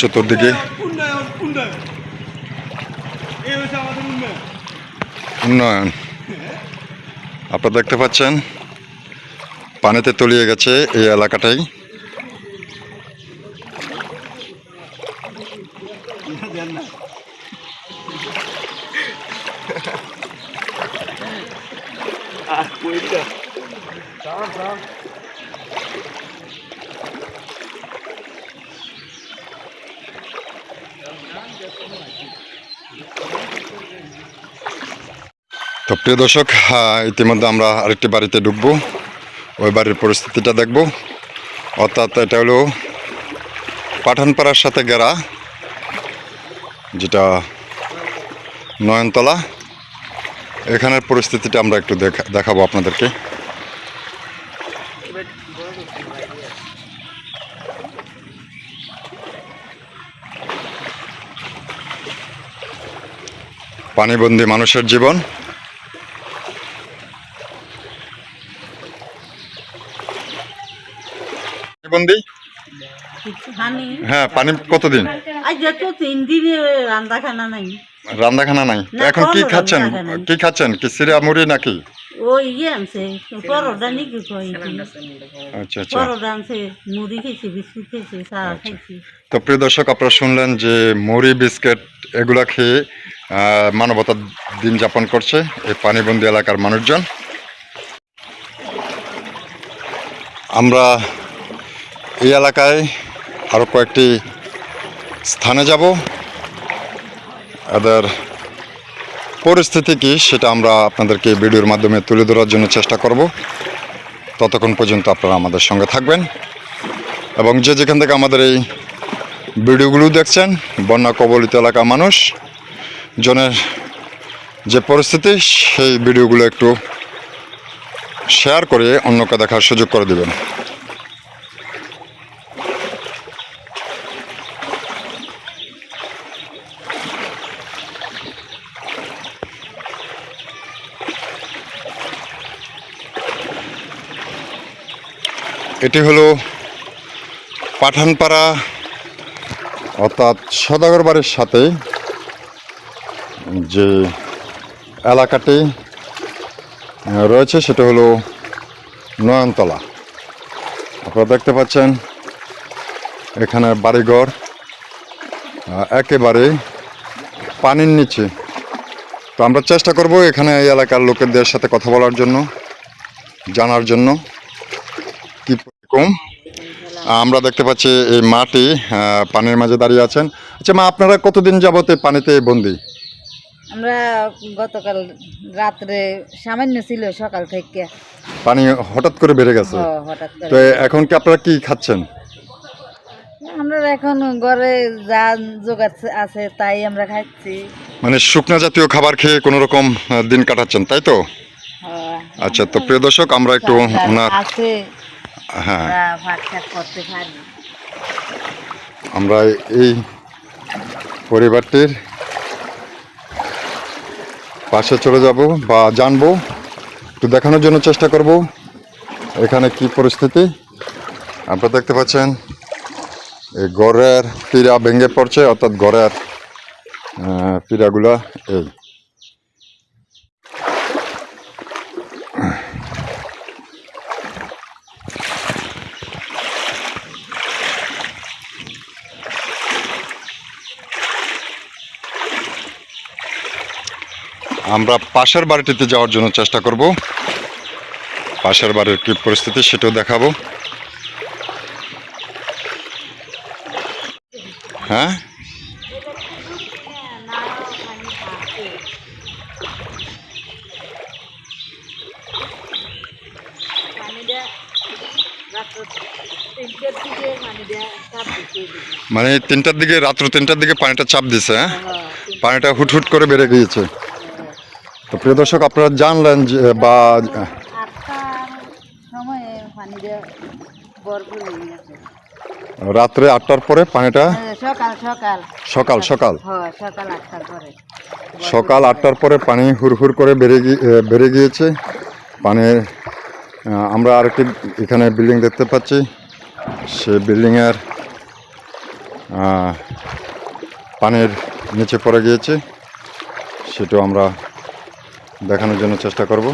চতুর্দিকে। উন্নয়ন উন্নয়ন। এই হচ্ছে আমাদের উন্নয়ন। উন্নয়ন। আপনারা দেখতে পাচ্ছেন পানিতে তলিয়ে গেছে এই এলাকাটাই। আহ কইটা তো প্রিয় দর্শক ইতিমধ্যে আমরা আরেকটি বাড়িতে ঢুকবো। ওই বাড়ির পরিস্থিতিটা দেখব। অর্থাৎ এটা হলো পাঠানপাড়ার সাথে গেরা, যেটা নয়নতলা। এখানের পরিস্থিতিটা আমরা একটু দেখা, দেখাবো আপনাদেরকে। পানিবন্দী মানুষের জীবন। পানিবন্দী? হ্যাঁ পানি কতদিন? রান্নাখানা নাই। এখন কি খাচ্ছেন? কি খাচ্ছেন? কি সিরা মুড়ি নাকি? ইয়ে আচ্ছা আচ্ছা। খাইছি। তো প্রিয় দর্শক আপনারা শুনলেন যে মুড়ি বিস্কিট এগুলা খেয়ে মানবতার দিন যাপন করছে এই পানিবন্দী এলাকার মানুষজন। আমরা এই এলাকায় আরও কয়েকটি স্থানে যাব। এদের পরিস্থিতি কি সেটা আমরা আপনাদেরকে ভিডিওর মাধ্যমে তুলে ধরার জন্য চেষ্টা করব। ততক্ষণ পর্যন্ত আপনারা আমাদের সঙ্গে থাকবেন এবং যে যেখান থেকে আমাদের এই ভিডিওগুলো দেখছেন, বন্যা কবলিত এলাকা মানুষ জনের যে পরিস্থিতি, সেই ভিডিওগুলো একটু শেয়ার করে অন্যকে দেখার সুযোগ করে দিবেন। এটি হলো পাঠানপাড়া, অর্থাৎ সদাগর বাড়ির সাথে যে এলাকাটি রয়েছে সেটা হলো নয়নতলা। আপনারা দেখতে পাচ্ছেন, এখানে বাড়িঘর একেবারে পানির নিচে। তো আমরা চেষ্টা করব এখানে এই এলাকার লোকেদের সাথে কথা বলার জন্য, জানার জন্য। কি রকম আমরা দেখতে পাচ্ছি এই মাটি পানির মাঝে দাঁড়িয়ে আছেন। আচ্ছা মা, আপনারা কতদিন যাবত পানিতে বন্দি? আমরা গতকাল রাত্রে সামান্য ছিল সকাল থেকে। পানি হঠাৎ করে বেড়ে গেছে? হঠাৎ করে। তো এখন কি আপনারা কি খাচ্ছেন? আমরা এখন ঘরে যা জোগাড় আছে তাই আমরা খাচ্ছি। মানে শুকনা জাতীয় খাবার খেয়ে কোনো রকম দিন কাটাচ্ছেন তাই তো? আচ্ছা তো প্রিয় দর্শক আমরা একটু ওনার আছে হ্যাঁ। আমরা এই পরিবারটির পাশে চলে যাব বা জানব, একটু দেখানোর জন্য চেষ্টা করব। এখানে কি পরিস্থিতি? আপনারা দেখতে পাচ্ছেন, এই গড়ের পীড়া ভেঙে পড়ছে, অর্থাৎ গড়ের পীড়াগুলা এই আমরা পাশের বাড়িটিতে যাওয়ার জন্য চেষ্টা করব। পাশের বাড়ির কি পরিস্থিতি সেটাও দেখাবো। হ্যাঁ? মানে তিনটার দিকে রাত্র তিনটার দিকে পানিটা চাপ দিছে হ্যাঁ? পানিটা হুটহুট করে বেড়ে গিয়েছে। তো প্রিয় দর্শক, আপনারা জানলেন যে, বা, রাত্রে আটটার পরে পানিটা সকাল সকাল। সকাল আটটার পরে পানি হুড়হুড় করে বেড়ে বেড়ে গিয়েছে। পানির আমরা আরেকটি এখানে বিল্ডিং দেখতে পাচ্ছি। সে বিল্ডিংয়ের পানির নিচে পড়ে গিয়েছে। সেটাও আমরা দেখানোর জন্য চেষ্টা করব।